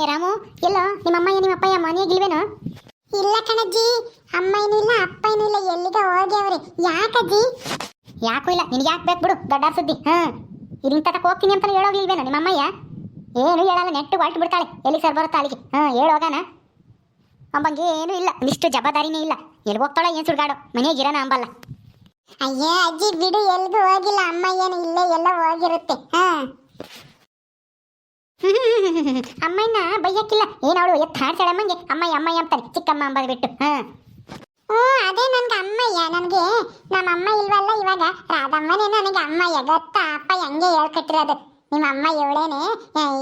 ಏ ರಾಮು ಎಲ್ಲ? ನಿಮ್ಮ ಅಮ್ಮಯ್ಯ ನಿಮ್ಮ ಅಪ್ಪಯ್ಯ ಮನೆಯಾಗಿಲ್ವೇನೋ ಇಲ್ಲ ಕಣಜ್ಜಿ ಅಮ್ಮ ಏನಿಲ್ಲ ಅಪ್ಪ ಏನಿಲ್ಲ ಎಲ್ಲಿಗ ಹೋಗ್ಯವ್ರೆ ಯಾಕಜ್ಜಿ? ಯಾಕೂ ಇಲ್ಲ. ನಿನಗೆ ಯಾಕೆ ಬೇಕು ಬಿಡು ದೊಡ್ಡ ಸುದ್ದಿ. ಹಾ. ಇಲ್ಲಿ ತಟಕ್ ಹೋಗ್ತೀನಿ ಅಂತ ಹೇಳೋಗ್ಲಿಲ್ವೇನೋ ನಿಮ್ಮ ಅಮ್ಮಯ್ಯ? ಏನು ಹೇಳಲ್ಲ ನೆಟ್ಟು ಹೊಲ್ಟು ಬಿಡ್ತಾಳೆ. ಎಲ್ಲಿ ಸರ್ ಬರುತ್ತಾ ಅಲ್ಲಿಗೆ? ಹಾ ಹೇಳೋಗಾನ ಅಂಬಂಗೆ ಏನೂ ಇಲ್ಲ. ಇಷ್ಟು ಜವಾಬ್ದಾರಿನೇ ಇಲ್ಲ. ಎಲ್ಲಿ ಹೋಗ್ತಾಳ ಏನು ಸುಡ್ಗಾಡು? ಮನೆಯಾಗಿರೋಣ ಅಂಬಲ್ಲ. ಅಯ್ಯೋ ಅಜ್ಜಿ ಬಿಡು. ಎಲ್ಲಿಗೂ ಹೋಗಿಲ್ಲ. ಅಮ್ಮ ಏನು ಇಲ್ಲೇ ಎಲ್ಲ ಹೋಗಿರುತ್ತೆ. ಹಾ. ಅಮ್ಮಯ್ಯನ ಬೈಯಕ್ಕಿಲ್ಲ. ಏನು ಅವಳು ಎತ್ತು ಹಾಡ್ತಾಳೆ ಅಮ್ಮಂಗೆ? ಅಮ್ಮಯ್ಯ ಅಮ್ಮಯ್ಯ ಅಂತಾರೆ ಚಿಕ್ಕಮ್ಮ ಅಂಬದ್ ಬಿಟ್ಟು ಓ ಹ್ಞೂ ಅದೇ ನನ್ಗೆ ಅಮ್ಮಯ್ಯ. ನನಗೆ ನಮ್ಮ ಅಮ್ಮ ಇಲ್ವಲ್ಲ ಇವಾಗ? ರಾಧಮ್ಮನೇ ನನಗೆ ಅಮ್ಮಯ್ಯ. ಗೊತ್ತಾ? ಅಪ್ಪ ಹೆಂಗೆ ಹೇಳ್ಕೊಟ್ಟಿರೋದು? ನಿಮ್ಮ ಅಮ್ಮ ಇವಳೇನೆ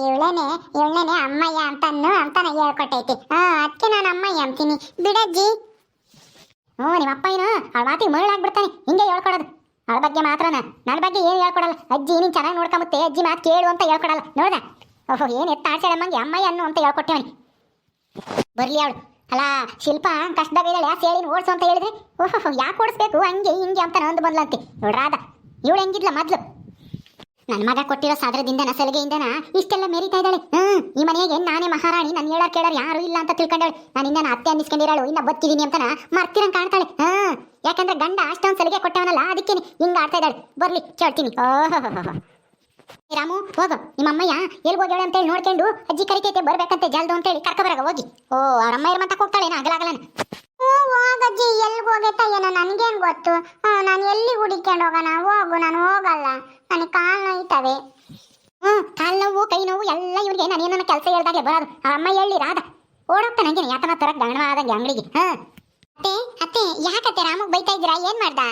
ಇವಳೇನೆ ಇವಳೇನೆ ಅಮ್ಮಯ್ಯ ಅಂತನ್ನು ಅಂತಾನೆ ಹೇಳ್ಕೊಟ್ಟೈತಿ. ಹಾ ಅದಕ್ಕೆ ನಾನು ಅಮ್ಮಯ್ಯ ಅಂತೀನಿ. ಬಿಡಜ್ಜಿ. ಹ್ಞೂ ನಿಮ್ಮ ಅಪ್ಪ ಏನು? ಅವಳ ಮಾತಿಗೆ ಮರಳಾಗ್ಬಿಡ್ತಾನೆ. ಹಿಂಗೆ ಹೇಳ್ಕೊಡೋದು. ಅವಳ ಬಗ್ಗೆ ಮಾತ್ರನ? ನನ್ನ ಬಗ್ಗೆ ಏನು ಹೇಳ್ಕೊಡಲ್ಲ? ಅಜ್ಜಿ ನೀನು ಚೆನ್ನಾಗಿ ನೋಡ್ಕೊಂಬತ್ತೆ. ಅಜ್ಜಿ ಮಾತು ಕೇಳು ಅಂತ ಹೇಳ್ಕೊಡಲ್ಲ. ನೋಡ್ದ? ಓಹೋ, ಏನು ಎತ್ತ ಆಡ್ಸಾಳೆ ಅಮ್ಮಂಗೆ? ಅಮ್ಮಯ್ಯ ಅನ್ನು ಅಂತ ಹೇಳ್ಕೊಟ್ಟೇವನಿ. ಬರ್ಲಿ ಅವಳು. ಅಲ್ಲ ಶಿಲ್ಪ, ಕಷ್ಟದಾಗ ಇದ್ದಾಳೆ, ಆ ಸೇಳಿನ ಓಡಿಸು ಅಂತ ಹೇಳಿದ್ರೆ? ಓಹೋ, ಯಾಕೆ ಓಡಿಸ್ಬೇಕು? ಹಂಗೆ ಹಿಂಗೆ ಅಂತ ನಂದು ಬಂದ್ಲಂತೆ. ನೋಡ್ರಾದ ಇವಳು ಹೆಂಗಿದ್ಲ ಮೊದ್ಲು? ನನ್ನ ಮಗ ಕೊಟ್ಟಿರೋ ಸಾದ್ರದಿಂದ ಸಲಿಗೆಯಿಂದನ ಇಷ್ಟೆಲ್ಲ ಮೆರಿತಾ ಇದ್ದಾಳೆ? ಹ್ಮ್, ಈ ಮನೆಗೆ ನಾನೇ ಮಹಾರಾಣಿ. ನಾನು ಹೇಳೋರ್ ಕೇಳೋರು ಯಾರು ಇಲ್ಲ ಅಂತ ತಿಳ್ಕೊಂಡಾಳೆ ನಾನು ಇನ್ನ ಅತ್ತೆ ಅನ್ನಿಸ್ಕೊಂಡಿರಾಳು. ಇನ್ನ ಬದುಕಿದೀನಿ ಅಂತನ ಮರ್ತಿರಂಗ್ ಕಾಣ್ತಾಳೆ. ಹ್ಮ್, ಯಾಕಂದ್ರೆ ಗಂಡ ಅಷ್ಟೊಂದು ಸಲಿಗೆ ಕೊಟ್ಟವನಲ್ಲ ಅದಕ್ಕೆ ಹಿಂಗ ಆಡ್ತಾ ಇದ್ದಾಳೆ. ಬರ್ಲಿ, ಕೇಳ್ತೀನಿ. ಓಹೋ ರಾಮು, ಹೋಗು. ನಿಮ್ಮ ಅಮ್ಮಯ್ಯ ಎಲ್ಲಿ ಹೋಗ್ಯಾಳೆ ಅಂತ ಹೇಳಿ ನೋಡ್ಕೊಂಡು ಅಜ್ಜಿ ಕರಿತೈತೆ, ಬರ್ಬೇಕಂತೆ ಜಲ್ದು ಅಂತ ಹೇಳಿ ಕರ್ಕ ಬರಾಗ ಹೋಗಿ. ಓ, ಅವ್ರ ಅಮ್ಮ ಇರ್ಮಂತ ಹೋಗ್ತಾಳೆ ಆಗಲಾಗಲನ ಹ್ಞೂ ಹೋಗಜ್ಜಿ ಎಲ್ಲಿ ಹೋಗೈತ ಏನೋ ನನಗೇನು ಗೊತ್ತು. ನಾನು ಎಲ್ಲಿ ಹುಡಿಕೊಂಡು ಹೋಗೋಣ? ಹೋಗು, ನಾನು ಹೋಗಲ್ಲ. ನನಗೆ ಕಾಲು ನೋಯ್ತವೆ. ಹ್ಞೂ, ಕಾಲು ನೋವು, ಕೈ ನೋವು ಎಲ್ಲ ಇವ್ರಿಗೆ ನಾನು ಏನನ್ನ ಕೆಲಸ ಹೇಳ್ದಾಗೆ ಬರೋದು. ಅವ್ರ ಅಮ್ಮ ಹೇಳಿ ರಾಧ. ಓಡೋಗ್ತಾನೆ ಹಂಗೇನೆ ಯಾಕನ ತರಕ್ಕೆ ಗಣವ ಆದಂಗೆ ಅಂಗಡಿಗೆ. ಹಾ ಅತ್ತೆ ಅತ್ತೆ, ಯಾಕತ್ತೆ ರಾಮಗ್ ಬೈತಾ ಇದ್ದೀರಾ? ಏನು ಮಾಡ್ದ?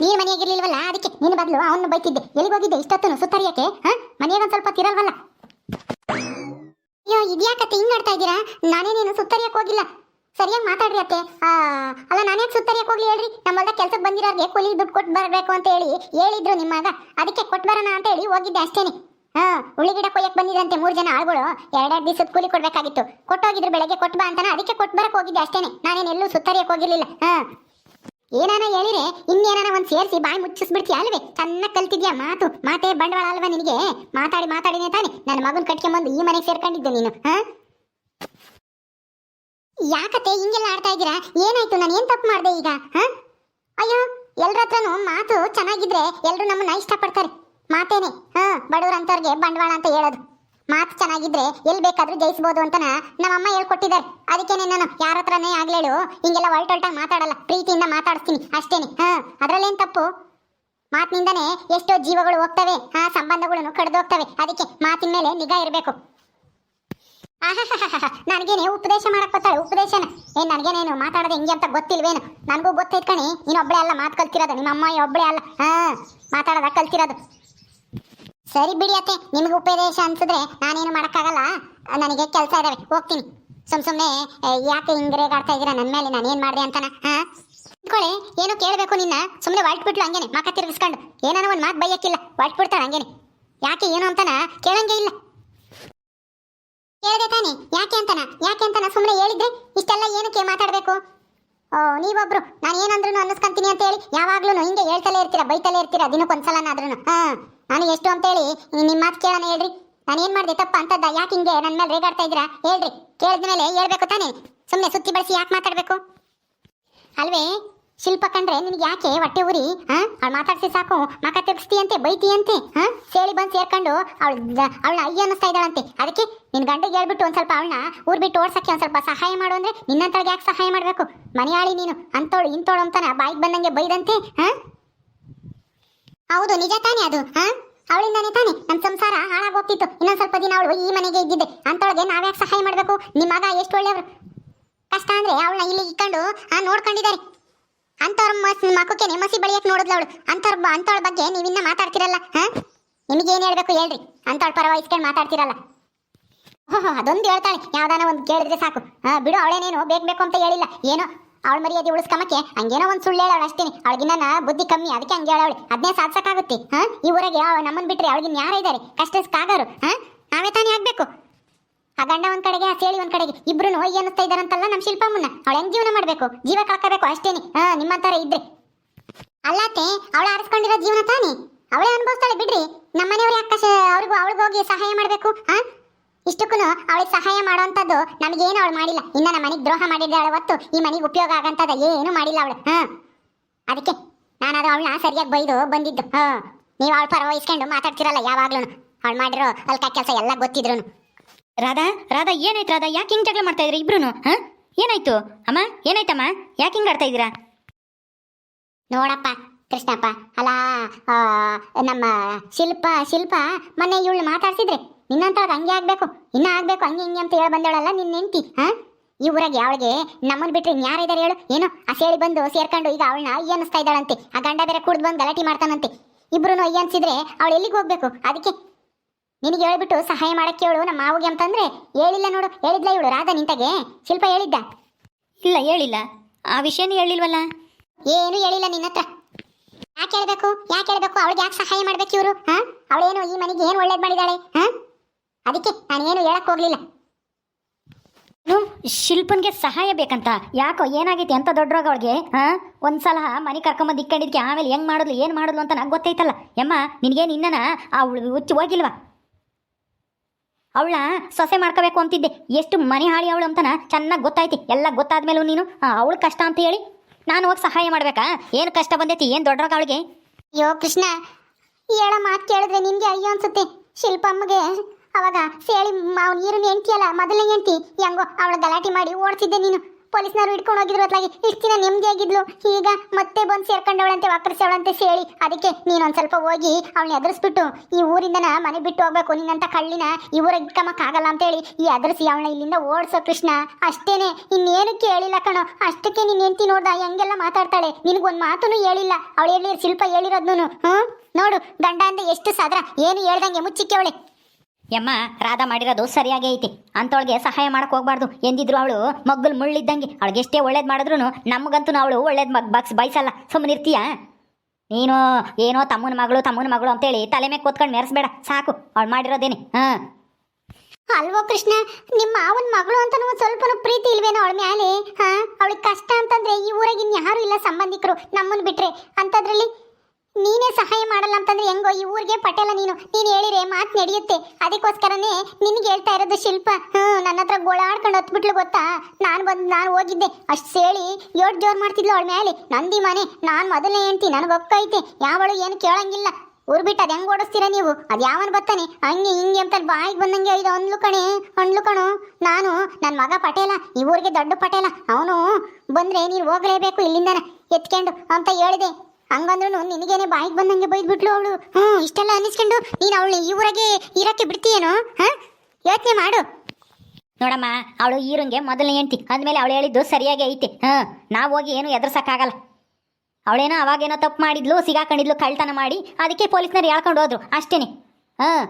ನೀನ್ ಮನೆಯಾಗಿರ್ಲಿಲ್ವಲ್ಲ? ಅದಕ್ಕೆ ನಿನ್ನ ಬದಲು ಅವನು ಬೈತಿದ್ದೆ. ಎಲ್ಲಿಗೆ ಹೋಗಿದ್ದೆ? ಇಷ್ಟೊತ್ತು ಸುತ್ತರಿಯಕ್ಕೆ ಹಾ ಮನೆಯಾಗ ಒಂದ್ ಸ್ವಲ್ಪ ತಿರಲ್ವಲ್ಲ? ಅಯ್ಯೋ, ಇದ್ಯಾಕತ್ತೆ? ಹಿಂಗ್ ಆಡ್ತಾ ಇದ್ದೀರಾ? ನಾನೇ ನೀನು ಸುತ್ತರಿಯಕ್ಕೆ ಹೋಗಿಲ್ಲ. ಸರಿಯಾಗಿ ಮಾತಾಡ್ರಿ ಅತ್ತೆ. ಅಲ್ಲ, ನಾನೇ ಸುತ್ತರಿಯಕ್ಕೆ ಹೋಗ್ಲಿ ಹೇಳ್ರಿ? ನಮ್ಮ ಹೊಲ್ದಾಗ ಕೆಲ್ಸಕ್ಕೆ ಬಂದಿರೋರ್ಗೆ ಕೂಲಿ ದುಡ್ಡು ಕೊಟ್ಟು ಬರಬೇಕು ಅಂತ ಹೇಳಿ ಹೇಳಿದ್ರು ನಿಮ್ಮ ಮಗ. ಅದಕ್ಕೆ ಕೊಟ್ಟು ಬರೋಣ ಅಂತ ಹೇಳಿ ಹೋಗಿದ್ದೆ ಅಷ್ಟೇನೆ. ಹಾ ಉಳ್ಳಿಗಿಡ ಕೊಯ್ಯಕ್ ಬಂದಿದ್ರಂತೆ ಮೂರು ಜನ ಆಳ್ಗಳು. ಎರಡೆರಡು ದಿವಸದ ಕೂಲಿ ಕೊಡ್ಬೇಕಾಗಿತ್ತು. ಕೊಟ್ಟೋಗಿದ್ರು ಬೆಳಗ್ಗೆ ಕೊಟ್ಟು ಬಾ ಅಂತಾನ, ಅದಕ್ಕೆ ಕೊಟ್ಟು ಬರಕ್ ಹೋಗಿದ್ದೆ ಅಷ್ಟೇನೆ. ನಾನೇನೆಲ್ಲೂ ಸುತ್ತರಿಯಕ್ಕೆ ಹೋಗಿರ್ಲಿಲ್ಲ. ಹಾ ಏನಾನ ಹೇಳಿರೆ, ಇನ್ನೇನಾನ ಒಂದು ಸೇರಿಸಿ ಬಾಯಿ ಮುಚ್ಚಿಸ್ಬಿಡ್ತೀಯ ಅಲ್ವೇ? ಚೆನ್ನಾಗಿ ಕಲ್ತಿದ್ಯಾ ಮಾತು? ಮಾತೇ ಬಂಡವಾಳ ಅಲ್ವಾ ನಿನಗೆ? ಮಾತಾಡಿ, ಮಾತಾಡಿನೇ ತಾನೆ. ನನ್ನ ಮಗನ್ ಕಟ್ಕೊಂಬಂದು ಈ ಮನೆಗೆ ಸೇರ್ಕೊಂಡಿದ್ದೆ ನೀನು, ಹಾ? ಯಾಕತ್ತೆ ಹಿಂಗೆಲ್ಲ ಆಡ್ತಾ ಇದ್ದೀರಾ? ಏನಾಯ್ತು? ನಾನು ಏನ್ ತಪ್ಪು ಮಾಡಿದೆ ಈಗ, ಹಾ? ಅಯ್ಯೋ ಎಲ್ಲರ ಹತ್ರನೂ ಮಾತು ಚೆನ್ನಾಗಿದ್ರೆ ಎಲ್ಲರೂ ನಮ್ಮನ್ನ ಇಷ್ಟಪಡ್ತಾರೆ. ಮಾತೇನೆ, ಹಾ, ಬಡವ್ರ ಅಂತವ್ರಿಗೆ ಬಂಡವಾಳ ಅಂತ ಹೇಳೋದು. ಮಾತು ಚೆನ್ನಾಗಿದ್ರೆ ಎಲ್ಲಿ ಬೇಕಾದ್ರೂ ಜಯಿಸ್ಬೋದು ಅಂತ ನಮ್ಮಮ್ಮ ಹೇಳ್ಕೊಟ್ಟಿದ್ದಾರೆ. ಅದಕ್ಕೇನೆ ನಾನು ಯಾರ ಹತ್ರನೇ ಆಗ್ಲೇಳು ಹಿಂಗೆಲ್ಲ ಮಾತಾಡಲ್ಲ, ಪ್ರೀತಿಯಿಂದ ಮಾತಾಡಿಸ್ತೀನಿ ಅಷ್ಟೇನೆ. ಹಾ, ಅದರಲ್ಲೇನು ತಪ್ಪು? ಮಾತಿನಿಂದನೇ ಎಷ್ಟೋ ಜೀವಗಳು ಹೋಗ್ತವೆ ಆ ಸಂಬಂಧಗಳನ್ನು ಕಡ್ದೋಗ್ತವೆ ಅದಕ್ಕೆ ಮಾತಿನ ಮೇಲೆ ನಿಗಾ ಇರಬೇಕು. ನನಗೇನೆ ಉಪದೇಶ ಮಾಡಕ್ ಬರ್ತಾಳೆ ಉಪದೇಶನ. ಏ, ನನಗೇನೇನು ಮಾತಾಡೋದು ಹೆಂಗೆ ಅಂತ ಗೊತ್ತಿಲ್ವೇನು? ನನಗೂ ಗೊತ್ತೈತ್ ಕಣಿ ನೀನು ಒಬ್ಳೆ ಅಲ್ಲ, ಮಾತು ಕಲ್ತಿರೋದು ನಿಮ್ಮ ಅಮ್ಮ ಒಬ್ಳೆ ಅಲ್ಲ. ಹಾ, ಮಾತಾಡೋದ ಕಲ್ತಿರೋದು. ಸರಿ ಬಿಡಿ ಅತ್ತೆ, ನಿಮಗೆ ಉಪದೇಶ ಅನ್ಸಿದ್ರೆ ನಾನೇನು ಮಾಡೋಕ್ಕಾಗಲ್ಲ. ನನಗೆ ಕೆಲಸ ಇದಾವೆ, ಹೋಗ್ತೀನಿ. ಸುಮ್ ಸುಮ್ಮನೆ ಯಾಕೆ ಹಿಂಗ್ ರೇಗಾಡ್ತಾ ಇದ್ದೀರಾ? ನನ್ನ ಮೇಲೆ ನಾನು ಏನು ಮಾಡಿದೆ ಅಂತಾನ, ಹಾಂ? ಏನೋ ಕೇಳಬೇಕು ನಿನ್ನ. ಸುಮ್ಮನೆ ಬಿಟ್ಲು ಹಂಗೇನೆ ತಿರುಗಿಸ್ಕೊಂಡು. ಏನಾನ ಒಂದು ಮಾತು ಬೈಯಕ್ಕಿಲ್ಲ ಬಿಡ್ತಾಳೆ ಹಂಗೇನೆ. ಯಾಕೆ ಏನು ಅಂತಾನ ಕೇಳಂಗೆ ಇಲ್ಲ. ಕೇಳಿದೆ ತಾನೆ, ಯಾಕೆ ಅಂತಾನ? ಯಾಕೆ ಅಂತಾನ ಸುಮ್ಮನೆ ಹೇಳಿದ್ರೆ ಇಷ್ಟೆಲ್ಲ ಏನಕ್ಕೆ ಮಾತಾಡಬೇಕು? ನೀವೊಬ್ರು. ನಾನು ಏನಂದ್ರೂ ಅನ್ನಿಸ್ಕೊಂತೀನಿ ಅಂತ ಹೇಳಿ ಯಾವಾಗ್ಲೂ ಹಿಂಗೆ ಹೇಳ್ತಲೇ ಇರ್ತೀರಾ, ಬೈತಲೇ ಇರ್ತೀರಾ ದಿನಕ್ಕೊಂದ್ಸಲನಾದ್ರೂ ಹಾ, ನಾನು ಎಷ್ಟು ಅಂತೇಳಿ ನಿಮ್ಮ ಮಾತು ಕೇಳೋಣ ಹೇಳ್ರಿ. ನಾನು ಏನ್ ಮಾಡಿದೆ, ತಪ್ಪ ಅಂತದ್ದ, ಯಾಕೆ ಹಿಂಗೆ ನನ್ನ ಮೇಲೆ ರೇಗಾಡ್ತಾ ಇದ್ದೀರಾ? ಹೇಳ್ರಿ. ಕೇಳಿದ್ಮೇಲೆ ಹೇಳ್ಬೇಕು ತಾನೇ. ಸುಮ್ಮನೆ ಸುತ್ತಿ ಬಳಸಿ ಯಾಕೆ ಮಾತಾಡ್ಬೇಕು? ಅಲ್ವೇ ಶಿಲ್ಪ ಕಂಡ್ರೆ ನಿನಗೆ ಯಾಕೆ ಹೊಟ್ಟೆ ಉರಿ, ಹಾ? ಅವಳು ಮಾತಾಡ್ಸಿ ಸಾಕು, ಮಕ ಅಂತೆ ಬೈತೀಯಂತೆ, ಹಾ? ಸೇಳಿ ಬಂದು ಸೇರ್ಕೊಂಡು ಅವಳು ಅವಳನ್ನ ಅಯ್ಯ ಅನ್ನಿಸ್ತಾ ಇದ್ದಾಳಂತೆ. ಅದಕ್ಕೆ ನಿನ್ ಗಂಡಿಗೆ ಹೇಳ್ಬಿಟ್ಟು ಒಂದ್ ಸ್ವಲ್ಪ ಅವಳನ್ನ ಊರ್ ಬಿಟ್ಟು ಓಡ್ಸಕ್ಕೆ ಒಂದ್ ಸ್ವಲ್ಪ ಸಹಾಯ ಮಾಡು ಅಂದ್ರೆ ನಿನ್ನಂತಳಿಗೆ ಯಾಕೆ ಸಹಾಯ ಮಾಡ್ಬೇಕು? ಮನೆಯಾಳಿ ನೀನು ಅಂತೋಳು ಇಂತೋಳು ಅಂತಾನ ಬಾಯಿಗೆ ಬಂದಂಗೆ ಬೈದಂತೆ ಹೌದು, ನಿಜ ತಾನೇ ಅದು, ಹಾ? ಅವಳಿಂದಾನೇ ತಾನೆ, ನಮ್ ಸಂಸಾರ ಹಾಳಾಗೋಗ್ತಿತ್ತು ಇನ್ನೊಂದ್ ಸ್ವಲ್ಪ ದಿನ ಅವಳು ಈ ಮನೆಗೆ ಇದ್ದಿದ್ದೆ. ಅಂತೊಳಗೆ ನಾವ್ಯಾಕೆ ಸಹಾಯ ಮಾಡ್ಬೇಕು? ನಿಮ್ಮ ಮಗ ಎಷ್ಟು ಒಳ್ಳೆಯವರು? ಕಷ್ಟ ಅಂದ್ರೆ ಅವಳನ್ನ ಇಲ್ಲಿ ಇಟ್ಕೊಂಡು ನೋಡ್ಕೊಂಡಿದ್ದಾರೆ. ಅಂತವ್ರ ಮಸ್ ಮಕ್ಕಕ್ಕೆ ನಿಮ್ಮಸಿ ಬಳಿಯಕ್ ನೋಡಿದ್ಲ ಅವಳು? ಅಂತವ್ರ ಅಂತವಳ ಬಗ್ಗೆ ನೀವಿನ್ನ ಮಾತಾಡ್ತಿರಲ್ಲ, ಹಾ? ನಿಮಗೇನು ಹೇಳ್ಬೇಕು ಹೇಳ್ರಿ. ಅಂತವಳ ಪರ ವಹಿಸ್ಕೊಂಡು ಮಾತಾಡ್ತಿರಲ್ಲ. ಓಹೋ ಅದೊಂದು ಹೇಳ್ತಾಳೆ. ಯಾವ್ದಾನ ಒಂದು ಕೇಳಿದ್ರೆ ಸಾಕು. ಹಾ, ಬಿಡು ಅವಳೇನೇನು ಬೇಕು ಬೇಕು ಅಂತ ಹೇಳಿಲ್ಲ. ಏನೋ, ಅವಳ ಮರ್ಯಾದೆ ಉಳಿಸ್ಕಮಕ್ಕೆ ಹಂಗೇನೋ ಒಂದು ಸುಳ್ಳು ಹೇಳೋಳು ಅಷ್ಟೇನೆ. ಅವಳಿಗಿನ್ನ ಬುದ್ಧಿ ಕಮ್ಮಿ, ಅದಕ್ಕೆ ಹಂಗೆ ಹೇಳವಳು ಅದನ್ನೇ ಸಾಧ್ಸಕ್ಕಾಗುತ್ತೆ. ಹಾ? ಈ ಊರಾಗೆ ನಮ್ಮನ್ನು ಬಿಟ್ಟರೆ ಅವಳಿಗಿನ್ ಯಾರು ಇದ್ದಾರೆ ಕಷ್ಟಕ್ಕಾಗರು ಹಾ? ನಾವೇ ತಾನೇ ಆಗ್ಬೇಕು. ಆ ಗಂಡ ಒಂದ್ ಕಡೆಗೆ, ಆ ಸೇಳಿ ಒಂದ್ ಕಡೆಗೆ ಇಬ್ರು ಹೋಯ್ ಅನ್ನಿಸ್ತಾ ಇದಾರಂತಲ್ಲ ನಮ್ ಶಿಲ್ಪಮ್ಮನ್ನ. ಅವಳ ಹೆಂಗ್ ಜೀವನ ಮಾಡ್ಬೇಕು? ಜೀವ ಕಳ್ಕೋಬೇಕು ಅಷ್ಟೇನೆ. ಹಾ ನಿಮ್ಮಂತಾರ ಇದ್ರೆ. ಅಲ್ಲಾತೆ ಅವಳ ಆರಿಸ್ಕೊಂಡಿರೋ ಜೀವನ ತಾನೇ? ಅವಳೇ ಅನ್ಭವಿಸ್ತಾಳೆ ಬಿಡ್ರಿ. ನಮ್ಮನೆಯವ್ರ ಯಾಕೆ ಅವ್ರಿಗೂ ಅವಳಿಗೆ ಹೋಗಿ ಸಹಾಯ ಮಾಡ್ಬೇಕು, ಹಾ? ಇಷ್ಟಕ್ಕೂ ಅವಳ ಅವಳಿಗೆ ಸಹಾಯ ಮಾಡೋಂಥದ್ದು ನಮಗೇನು ಅವಳು ಮಾಡಿಲ್ಲ. ಇನ್ನ ನಮ್ಮ ಮನೆಗೆ ದ್ರೋಹ ಮಾಡಿದ್ದಾಳೆ ಹೊತ್ತು ಈ ಮನೆಗೆ ಉಪಯೋಗ ಆಗಂತದ ಏನು ಮಾಡಿಲ್ಲ ಅವಳು, ಹಾ? ಅದಕ್ಕೆ ನಾನು ಅದು ಅವಳನ್ನ ಸರಿಯಾಗಿ ಬೈದು ಬಂದಿದ್ದು, ಹಾ? ನೀವು ಅವಳ ಪರ ವಹಿಸ್ಕೊಂಡು ಮಾತಾಡ್ತಿರಲ್ಲ ಯಾವಾಗ್ಲೂ ಅವಳು ಮಾಡಿರೋ ಅಲ್ಕ ಕೆಲಸ ಎಲ್ಲ ಗೊತ್ತಿದ್ರು ರಾಧಾ ರಾಧಾ, ಏನಾಯ್ತು ರಾಧಾ? ಯಾಕೆ ಹಿಂಗ್ ಜಗಳ ಮಾಡ್ತಾ ಇದ್ರಿ ಇಬ್ರು ಹಾ? ಏನಾಯ್ತು? ಅಮ್ಮ, ಏನಾಯ್ತಮ್ಮ? ಯಾಕೆ ಹಿಂಗ್ ಆಡ್ತಾ ಇದ್ದೀರಾ? ನೋಡಪ್ಪ, ಕೃಷ್ಣಪ್ಪ, ಅಲ್ಲ ನಮ್ಮ ಶಿಲ್ಪ ಶಿಲ್ಪ, ಮೊನ್ನೆ ಇವಳು ಮಾತಾಡ್ಸಿದ್ರೆ ನಿನ್ನಂತವ್ರಿಗೆ ಹಂಗೆ ಆಗ್ಬೇಕು, ಇನ್ನ ಆಗ್ಬೇಕು, ಹಂಗೆ ಹಿಂಗೆ ಅಂತ ಹೇಳಿ ಬಂದಳಲ್ಲ ನಿನ್ನ ಹೆಂಡತಿ, ಹಾ? ಈ ಊರಾಗೆ ಅವಳಿಗೆ ನಮ್ಮನ್ ಬಿಟ್ರೆ ಇದ್ದಾರೆ ಹೇಳು, ಏನು? ಆ ಸೇಳಿ ಬಂದು ಸೇರ್ಕೊಂಡು ಈಗ ಅವಳನ್ನ ಅಯ್ಯ ಅನಿಸ್ತಾ ಇದ್ದಾಳಂತೆ, ಆ ಗಂಡ ಬೇರೆ ಕುಡ್ದು ಬಂದು ಗಲಾಟೆ ಮಾಡ್ತಾನಂತೆ. ಇಬ್ರು ಅಯ್ಯ ಅನ್ಸಿದ್ರೆ ಅವಳು ಎಲ್ಲಿಗೆ ಹೋಗ್ಬೇಕು? ಅದಕ್ಕೆ ನಿನಗೆ ಹೇಳ್ಬಿಟ್ಟು ಸಹಾಯ ಮಾಡಕ್ಕೆ ಹೇಳು ನಮ್ಮ ಮಾವಿಗೆ ಅಂತಂದ್ರೆ ಹೇಳಿಲ್ಲ ನೋಡು. ಹೇಳಿದ್ಲ ಇವಳು? ರಾಧಾ ನಿಂತಾಗೆ? ಶಿಲ್ಪ ಹೇಳಿದ್ದ? ಇಲ್ಲ ಹೇಳಿಲ್ಲ. ಆ ವಿಷಯನೂ ಹೇಳಿಲ್ವಲ್ಲ? ಏನು ಹೇಳಿಲ್ಲ ನಿನ್ನ ಹತ್ರ. ಯಾಕೆ ಹೇಳ್ಬೇಕು? ಯಾಕೆ ಹೇಳ್ಬೇಕು? ಅವಳಿಗೆ ಯಾಕೆ ಸಹಾಯ ಮಾಡ್ಬೇಕು ಇವರು? ಹಾ? ಅವಳೇನು ಈ ಮನೆಗೆ ಏನು ಒಳ್ಳೇದು ಮಾಡಿದಾಳೆ? ಹಾ? ಅದಕ್ಕೆ ನಾನು ಏನು ಹೇಳಕ್ ಹೋಗ್ಲಿಲ್ಲ. ಶಿಲ್ಪನ್ಗೆ ಸಹಾಯ ಬೇಕಂತ. ಯಾಕೋ ಏನಾಗೈತಿ ಅಂತ ದೊಡ್ಡರೋಗ ಅವಳಿಗೆ? ಹಾ? ಒಂದ್ಸಲ ಮನೆ ಕರ್ಕೊಂಬಂದು ಇಕ್ಕಂಡಿದ್ಕೆ ಆಮೇಲೆ ಹೆಂಗ್ ಮಾಡಿದ್ಲು ಏನ್ ಮಾಡಿದ್ಲು ಅಂತ ನಂಗೆ ಗೊತ್ತೈತಲ್ಲ. ಯಮ್ಮ ನಿನಗೇನು ಇನ್ನನ ಅವಳು ಹುಚ್ಚು ಹೋಗಿಲ್ವಾ? ಅವಳ ಸೊಸೆ ಮಾಡ್ಕೋಬೇಕು ಅಂತಿದ್ದೆ. ಎಷ್ಟು ಮನೆ ಹಾಳಿ ಅವಳು ಅಂತನ ಚೆನ್ನಾಗಿ ಗೊತ್ತಾಯ್ತಿ. ಎಲ್ಲ ಗೊತ್ತಾದ್ಮೇಲೂ ನೀನು ಅವಳು ಕಷ್ಟ ಅಂತ ಹೇಳಿ ನಾನು ಹೋಗಿ ಸಹಾಯ ಮಾಡ್ಬೇಕಾ? ಏನು ಕಷ್ಟ ಬಂದೈತಿ? ಏನು ದೊಡ್ಡ ಅವಳಿಗೆ? ಅಯ್ಯೋ ಕೃಷ್ಣ ಹೇಳ ಮಾತು ಕೇಳಿದ್ರೆ ನಿಮಗೆ ಅಯ್ಯೋ ಅನ್ಸುತ್ತೆ. ಶಿಲ್ಪಮ್ಮಗೆ ಅವಾಗ ಸೇಳಿ ಮಾವ್ ನೀರಿನ ಹೆಂಡ್ತಿಯಲ್ಲ ಮೊದಲನೇ ಹೆಂಡ್ತಿ, ಹೆಂಗೋ, ಅವಳ ಗಲಾಟೆ ಮಾಡಿ ಓಡಿಸಿದ್ದೆ ನೀನು. ಪೊಲೀಸ್ನವ್ರು ಹಿಡ್ಕೊಂಡು ಹೋಗಿದ್ರು ಅತ್ಲಾಗಿ. ಇಷ್ಟು ದಿನ ನೆಮ್ಮದಿಯಾಗಿದ್ಲು ಈಗ ಮತ್ತೆ ಬಂದು ಸೇರ್ಕೊಂಡವಳಂತೆ ವಾಕರಿಸವಳಂತೆ ಹೇಳಿ ಅದಕ್ಕೆ ನೀನು ಒಂದು ಸ್ವಲ್ಪ ಹೋಗಿ ಅವಳನ್ನ ಎದುರಿಸ್ಬಿಟ್ಟು, ಈ ಊರಿಂದನ ಮನೆ ಬಿಟ್ಟು ಹೋಗ್ಬೇಕು. ನಿನ್ನಂತ ಕಳ್ಳಿನ ಈ ಊರಿಗೆ ಇಟ್ಕೊಂಬಕ್ಕಾಗಲ್ಲ ಅಂತೇಳಿ ಈ ಎದುರಿಸಿ ಅವಳನ್ನ ಇಲ್ಲಿಂದ ಓಡಿಸೋ ಕೃಷ್ಣ. ಅಷ್ಟೇನೆ. ಇನ್ನೇನು ಕೇಳಿಲ್ಲ ಕಣೋ. ಅಷ್ಟಕ್ಕೆ ನೀನು ಹೆಂಡ್ತಿ ನೋಡ್ದ? ಹೆಂಗೆಲ್ಲ ಮಾತಾಡ್ತಾಳೆ? ನಿನಗೊಂದು ಮಾತೂ ಹೇಳಿಲ್ಲ. ಅವಳು ಹೇಳಿ ಶಿಲ್ಪ ಹೇಳಿರೋದ್ನು ಹ್ಞೂ ನೋಡು, ಗಂಡ ಅಂದ ಎಷ್ಟು ಸಾದ್ರ? ಏನು ಹೇಳ್ದಂಗೆ ಮುಚ್ಚಿಕ್ಕೆ ಅವಳೆ. ಯಮ್ಮ, ರಾಧಾ ಮಾಡಿರೋದು ಸರಿಯಾಗಿ ಐತಿ. ಅಂತವಳಿಗೆ ಸಹಾಯ ಮಾಡಕ್ ಹೋಗ್ಬಾರ್ದು. ಎಂದಿದ್ರು ಅವಳು ಮಗ್ಗಲ್ ಮುಳ್ಳಿದ್ದಂಗೆ. ಅವಳಿಗೆ ಎಷ್ಟೇ ಒಳ್ಳೇದು ಮಾಡಿದ್ರು ನಮಗಂತೂ ಅವಳು ಒಳ್ಳೇದು ಮಗ್ ಬಗ್ಸ್ ಬಯಸಲ್ಲ. ಸುಮ್ಮನಿರ್ತೀಯಾ ನೀನು ಏನೋ ತಮ್ಮನ ಮಗಳು ತಮ್ಮನ ಮಗಳು ಅಂತೇಳಿ ತಲೆ ಮೇಲೆ ಕೂತ್ಕೊಂಡು ಮೆರೆಸ್ಬೇಡ. ಸಾಕು, ಅವಳು ಮಾಡಿರೋದೇನೆ. ಹಾಂ. ಅಲ್ವೋ ಕೃಷ್ಣ, ನಿಮ್ಮ ಅವನ ಮಗಳು ಅಂತ ನಮ್ಗೆ ಸ್ವಲ್ಪನೂ ಪ್ರೀತಿ ಇಲ್ವೇನೋ ಅವಳ ಮ್ಯಾಲೆ? ಹಾಂ, ಅವಳಿಗೆ ಕಷ್ಟ ಅಂತಂದ್ರೆ ಈ ಊರಾಗ ಯಾರು ಇಲ್ಲ ಸಂಬಂಧಿಕರು ನಮ್ಮನ್ನು ಬಿಟ್ರೆ. ಅಂಥದ್ರಲ್ಲಿ ಸಹಾಯ ಮಾಡಲ್ಲ ಅಂತಂದ್ರೆ ಹೆಂಗೋ ಈ ಊರಿಗೆ ಪಟೇಲ ನೀನು. ನೀನು ಹೇಳಿರೆ ಮಾತು ನಡೆಯುತ್ತೆ. ಅದಕ್ಕೋಸ್ಕರನೇ ನಿನ್ಗೆ ಹೇಳ್ತಾ ಇರೋದು ಶಿಲ್ಪ. ಹ್ಞೂ ನನ್ನ ಹತ್ರ ಗೋಳಾಡ್ಕೊಂಡು ಹತ್ಬಿಟ್ಲು ಗೊತ್ತಾ? ನಾನು ಬಂದು, ನಾನು ಹೋಗಿದ್ದೆ. ಅಷ್ಟು ಹೇಳಿ ಯೋಡ್ ಜೋರ್ ಮಾಡ್ತಿದ್ಲು ಅವಳ ಮೇಲೆ ನಂದಿ ಮನೆ. ನಾನು ಮೊದಲನೇ ಹೆಂಡ್ತಿ, ನನಗೆ ಒಕ್ಕೈತೆ ಯಾವಳು ಏನು ಕೇಳಂಗಿಲ್ಲ. ಊರ್ ಬಿಟ್ಟು ಅದು ಹೆಂಗ್ ಓಡಿಸ್ತೀರ ನೀವು? ಅದು ಯಾವನ್ ಬರ್ತಾನೆ ಹಂಗೆ ಹಿಂಗೆ ಅಂತ ಬಾಯಿಗೆ ಬಂದಂಗೆ ಇದು ಅಂದ್ಲು ಕಣೆ, ಅಂದ್ಲು ಕಣು. ನಾನು ನನ್ನ ಮಗ ಪಟೇಲ, ಈ ಊರಿಗೆ ದೊಡ್ಡ ಪಟೇಲ. ಅವನು ಬಂದ್ರೆ ನೀನು ಹೋಗಲೇಬೇಕು ಇಲ್ಲಿಂದನ. ಎತ್ಕೊಂಡು ಅಂತ ಹೇಳಿದೆ. ಹಂಗಂದ್ರು ನಿನಗೇನೆ ಬಾಯಿಗೆ ಬಂದಂಗೆ ಬೈದ್ಬಿಟ್ಲು ಅವಳು. ಹ್ಞೂ, ಇಷ್ಟೆಲ್ಲ ಅನ್ನಿಸ್ಕೊಂಡು ನೀನು ಅವಳು ಈ ಊರಾಗೆ ಇರಕ್ಕೆ ಬಿಡ್ತೀಯೇನೋ? ಹಾಂ? ಯೋಚನೆ ಮಾಡು. ನೋಡಮ್ಮ, ಅವಳು ಈರುಂಗೆ ಮೊದಲನೇ ಹೆಂಡತಿ. ಅಂದಮೇಲೆ ಅವಳು ಹೇಳಿದ್ದು ಸರಿಯಾಗಿ ಐತೆ. ಹಾಂ, ನಾವು ಹೋಗಿ ಏನು ಎದುರ್ಸಕ್ಕಾಗಲ್ಲ. ಅವಳೇನೋ ಅವಾಗೇನೋ ತಪ್ಪು ಮಾಡಿದ್ಲು, ಸಿಗಾಕೊಂಡಿದ್ಲು ಕಳ್ತನ ಮಾಡಿ ಅದಕ್ಕೆ ಪೊಲೀಸ್ನವ್ರು ಹೇಳ್ಕೊಂಡು ಹೋದ್ರು, ಅಷ್ಟೇನೆ. ಹಾಂ,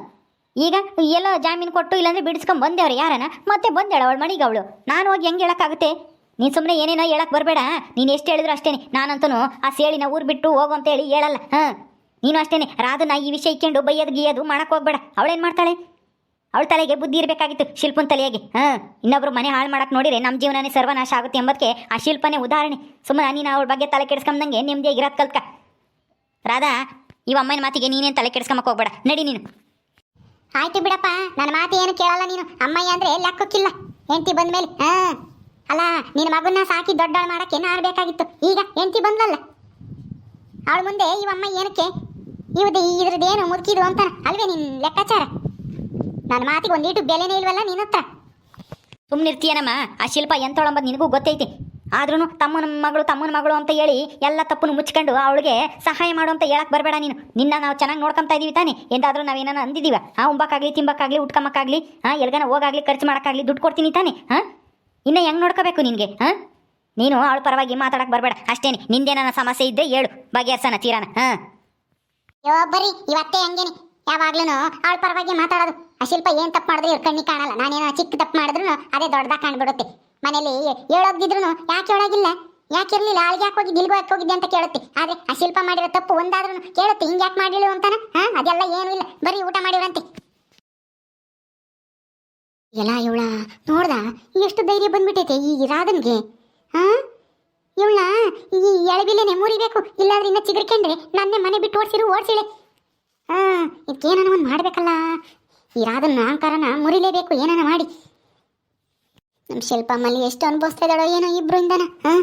ಈಗ ಎಲ್ಲೋ ಜಾಮೀನು ಕೊಟ್ಟು ಇಲ್ಲಾಂದ್ರೆ ಬಿಡಿಸ್ಕೊಂಡು ಬಂದೆವ್ರು ಯಾರನ? ಮತ್ತೆ ಬಂದೇಳ ಅವಳ ಮನೆಗೆ ಅವಳು. ನಾನು ಹೋಗಿ ಹೆಂಗೆ ಹೇಳಕ್ಕಾಗುತ್ತೆ? ನೀನು ಸುಮ್ಮನೆ ಏನೇನೋ ಹೇಳಕ್ಕೆ ಬರಬೇಡ. ನೀನು ಎಷ್ಟು ಹೇಳಿದ್ರು ಅಷ್ಟೇನೆ. ನಾನಂತೂ ಆ ಸೇಳಿನ ಊರು ಬಿಟ್ಟು ಹೋಗು ಅಂತ ಹೇಳಿ ಹೇಳಲ್ಲ. ಹಾಂ. ನೀನು ಅಷ್ಟೇನೆ. ರಾಧನ ಈ ವಿಷಯ ಇಕ್ಕೊಂಡು ಬೈಯೋದು ಗೀಯೋದು ಮಾಡಕ್ ಹೋಗ್ಬೇಡ. ಅವಳೇನು ಮಾಡ್ತಾಳೆ? ಅವಳ ತಲೆಗೆ ಬುದ್ಧಿ ಇರಬೇಕಾಗಿತ್ತು ಶಿಲ್ಪನ ತಲೆಯಾಗಿ. ಹಾಂ. ಇನ್ನೊಬ್ರು ಮನೆ ಹಾಳು ಮಾಡಕ್ಕೆ ನೋಡಿದ್ರೆ ನಮ್ಮ ಜೀವನನೇ ಸರ್ವನಾಶ ಆಗುತ್ತೆ ಎಂಬುದಕ್ಕೆ ಆ ಶಿಲ್ಪನೇ ಉದಾಹರಣೆ. ಸುಮ್ಮನೆ ನೀನು ಅವಳ ಬಗ್ಗೆ ತಲೆ ಕೆಡಿಸ್ಕೊಂಬಂಗೆ ನೆಮ್ಮದಿಯಾಗಿ ಇರೋದು ಕಲ್ಕ ರಾಧಾ ಈ ಅಮ್ಮನ ಮಾತಿಗೆ ನೀನೇನು ತಲೆ ಕೆಡಿಸ್ಕೊಂಬಕ್ ಹೋಗ್ಬೇಡ. ನಡಿ ನೀನು. ಆಯ್ತು ಬಿಡಪ್ಪ. ನನ್ನ ಮಾತು ಏನು ಕೇಳಲ್ಲ ನೀನು. ಅಮ್ಮಯ್ಯ ಅಂದ್ರೆ ಲೆಕ್ಕಕ್ಕಿಲ್ಲ. ಹೆಂಡತಿ ಬಂದ್ಮೇಲೆ. ಹಾ. ಅಲ್ಲ, ನಿನ್ನ ಮಗನ್ನ ಸಾಕಿ ದೊಡ್ಡವಳು ಮಾಡಕ್ಕೆ ನಾನು ಬೇಕಾಗಿತ್ತು. ಈಗ ಹೆಂಡತಿ ಬಂದ್ಲಲ್ಲ? ಅವಳ ಮುಂದೆ ಇವಮ್ಮ ಏನಕ್ಕೆ? ಇವದು ಇದ್ರದ್ದೇನು ಮುದುಕಿದು ಅಂತ ಅಲ್ವೇ ನಿನ್ನ ಲೆಕ್ಕಾಚಾರ? ನನ್ನ ಮಾತಿಗೆ ಒಂದೀಟು ಬೆಲೆನೇ ಇಲ್ವಲ್ಲ ನಿನ್ನ ಹತ್ರ? ಸುಮ್ಮನಿರ್ತೀಯನಮ್ಮ ಆ ಶಿಲ್ಪ ಎಂತೊಳಂಬದು ನಿನಗೂ ಗೊತ್ತೈತಿ. ಆದ್ರೂ ತಮ್ಮನ ಮಗಳು ತಮ್ಮನ ಮಗಳು ಅಂತ ಹೇಳಿ ಎಲ್ಲ ತಪ್ಪನ್ನು ಮುಚ್ಕೊಂಡು ಅವಳಿಗೆ ಸಹಾಯ ಮಾಡು ಅಂತ ಹೇಳಕ್ ಬರಬೇಡ ನೀನು. ನಿನ್ನ ನಾವು ಚೆನ್ನಾಗಿ ನೋಡ್ಕೊಂತ ಇದೀವಿ ತಾನೆ. ಎಂದಾದ್ರೂ ನಾವೇನ ಅಂದಿದ್ದೀವ ಆ ಉಂಬಕ್ಕಾಗ್ಲಿ, ತಿಂಬಕ್ಕಾಗ್ಲಿ ಉಟ್ಕೊಂಬಕ್ಕಾಗ್ಲಿ ಹಾಂ ಎಲ್ಗನ ಹೋಗಾಗ್ಲಿ, ಖರ್ಚು ಮಾಡಕ್ಕಾಗ್ಲಿ ದುಡ್ಡು ಕೊಡ್ತೀನಿ ತಾನೆ, ಹಾ? ಇನ್ನ ಹೆಂಗೆ ನೋಡ್ಕೋಬೇಕು ನಿನಗೆ, ಹಾ? ನೀನು ಅವಳ ಪರವಾಗಿ ಮಾತಾಡಕ್ಕೆ ಬರಬೇಡ. ಅಷ್ಟೇನೆ ನಿಂದೇನ ಸಮಸ್ಯೆ ಇದ್ದೆ ಹೇಳು ಬಗೆಹರ್ಸನ ತೀರಾನ, ಹಾ? ಯೋ ಬರೀ ಇವತ್ತೇ ಹಂಗೇನೆ? ಯಾವಾಗ್ಲೂ ಅವಳ ಪರವಾಗಿ ಮಾತಾಡೋದು. ಆ ಶಿಲ್ಪ ಏನು ತಪ್ಪು ಮಾಡಿದ್ರು ಇವ್ರ ಕಣ್ಣಿಗೆ ಕಾಣಲ್ಲ. ನಾನೇನೋ ಚಿಕ್ಕ ತಪ್ಪು ಮಾಡಿದ್ರು ಅದೇ ದೊಡ್ಡದಾಗ ಕಾಣ್ಬಿಡುತ್ತೆ. ಮನೇಲಿ ಹೇಳೋಗಿದ್ರು ಯಾಕೆ ಹೇಳೋಗಿಲ್ಲ? ಯಾಕೆ ಇರ್ಲಿಲ್ಲ? ಆಳಿಗೆ ಯಾಕೆ ಹೋಗಿ ಇಲ್ಗೋ ಯಾಕೆ ಹೋಗಿದ್ದೆ ಅಂತ ಕೇಳುತ್ತೆ. ಆದರೆ ಆ ಶಿಲ್ಪ ಮಾಡಿರೋ ತಪ್ಪು ಒಂದಾದ್ರೂ ಕೇಳುತ್ತೆ. ಹಿಂಗೆ ಯಾಕೆ ಮಾಡಿಲ್ಲ ಅಂತಾನೆ? ಹಾ? ಅದೆಲ್ಲ ಏನೂ ಇಲ್ಲ. ಬರೀ ಊಟ ಮಾಡಿವ್ರಂತೆ ಎಲ್ಲ ಇವಳ, ನೋಡ್ದ? ಎಷ್ಟು ಧೈರ್ಯ ಬಂದ್ಬಿಟ್ಟೈತೆ ಈ ರಾಧನ್ಗೆ. ಹಾ ಇವಳ, ಈ ಎಳಬಿಲೆನೆ ಮುರಿಬೇಕು, ಇಲ್ಲಾದ್ರೆ ಇನ್ನ ಚಿಗುರ್ಕೊಂಡ್ರೆ ನನ್ನೇ ಮನೆ ಬಿಟ್ಟು ಓಡಿಸಿರು, ಓಡಿಸಿಳೆ. ಹಾ ಇದಕ್ಕೇನಾನ ಒಂದು ಮಾಡಬೇಕಲ್ಲ? ಈ ರಾಧನ್ ಅಹಂಕಾರನ ಮುರಿಲೇಬೇಕು, ಏನನ ಮಾಡಿ. ನಮ್ಮ ಶಿಲ್ಪಮ್ಮಲ್ಲಿ ಎಷ್ಟು ಅನುಭವಿಸ್ತಾ ಇದ್ದಾಳೋ ಏನೋ ಇಂದನ ಹಾಂ